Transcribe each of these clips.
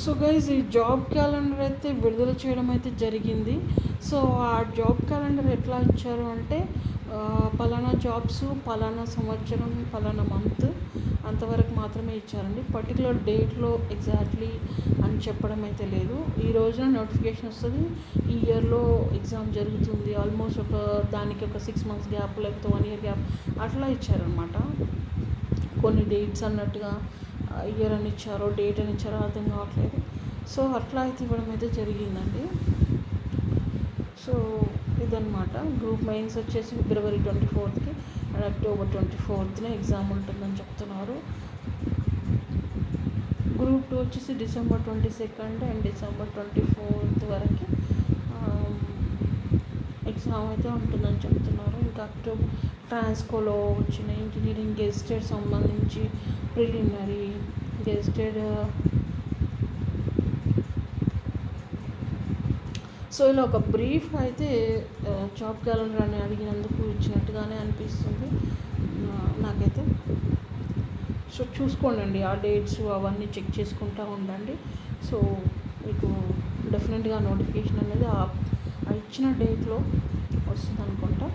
So guys ఈ job calendar అయితే విడుదల చేయడం అయితే జరిగింది. సో ఆ జాబ్ క్యాలెండర్ ఎట్లా ఇచ్చారు అంటే పలానా జాబ్స్ పలానా సంవత్సరం పలానా మంత్ అంతవరకు మాత్రమే ఇచ్చారండి. పర్టికులర్ డేట్లో ఎగ్జాక్ట్లీ అని చెప్పడం అయితే లేదు. ఈ రోజున నోటిఫికేషన్ వస్తుంది. ఈ ఇయర్లో ఎగ్జామ్ జరుగుతుంది. ఆల్మోస్ట్ ఒక దానికి ఒక సిక్స్ మంత్స్ గ్యాప్ లేకపోతే వన్ ఇయర్ గ్యాప్ అట్లా ఇచ్చారనమాట కొన్ని డేట్స్ అన్నట్టుగా ఇయర్ అని ఇచ్చారో డేట్ అని ఇచ్చారో అర్థం కావట్లేదు. సో అట్లా అయితే ఇవ్వడం అయితే జరిగిందండి. సో ఇదన్నమాట. గ్రూప్ మెయిన్స్ వచ్చేసి ఫిబ్రవరి ట్వంటీ ఫోర్త్కి అండ్ అక్టోబర్ ట్వంటీ ఫోర్త్న ఎగ్జామ్ ఉంటుందని చెప్తున్నారు. గ్రూప్ టూ వచ్చేసి December twenty second and December twenty fourth వరకు ఎగ్జామ్ అయితే ఉంటుందని చెప్తున్నారు. ఇంకా అక్టోబర్ ట్రాన్స్కోలో వచ్చిన ఇంజనీరింగ్ గెస్టెడ్ సంబంధించి ప్రిలిమినరీ గెస్టెడ్ సో ఇలా ఒక బ్రీఫ్ అయితే జాబ్ క్యాలెండర్ అని అడిగినందుకు ఇచ్చినట్టుగానే అనిపిస్తుంది. నాకైతే సో చూసుకోండి ఆ డేట్స్ అవన్నీ చెక్ చేసుకుంటూ ఉండండి. సో మీకు డెఫినెట్గా నోటిఫికేషన్ అనేది ఆ ఇచ్చిన డేట్లో వస్తుంది అనుకుంటా.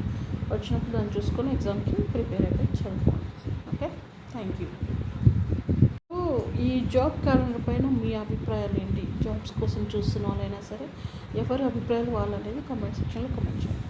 వచ్చినప్పుడు దాన్ని చూసుకొని ఎగ్జామ్కి ప్రిపేర్ అయిపోయి చదువుకోండి. ఓకే థ్యాంక్ యూ సో ఈ జాబ్ క్యాలెండర్ పైన మీ అభిప్రాయాలు ఏంటి? జాబ్స్ కోసం చూస్తున్న వాళ్ళైనా సరే ఎవరి అభిప్రాయాలు వాళ్ళనేది కమెంట్ సెక్షన్లో కమెంట్ చేయండి.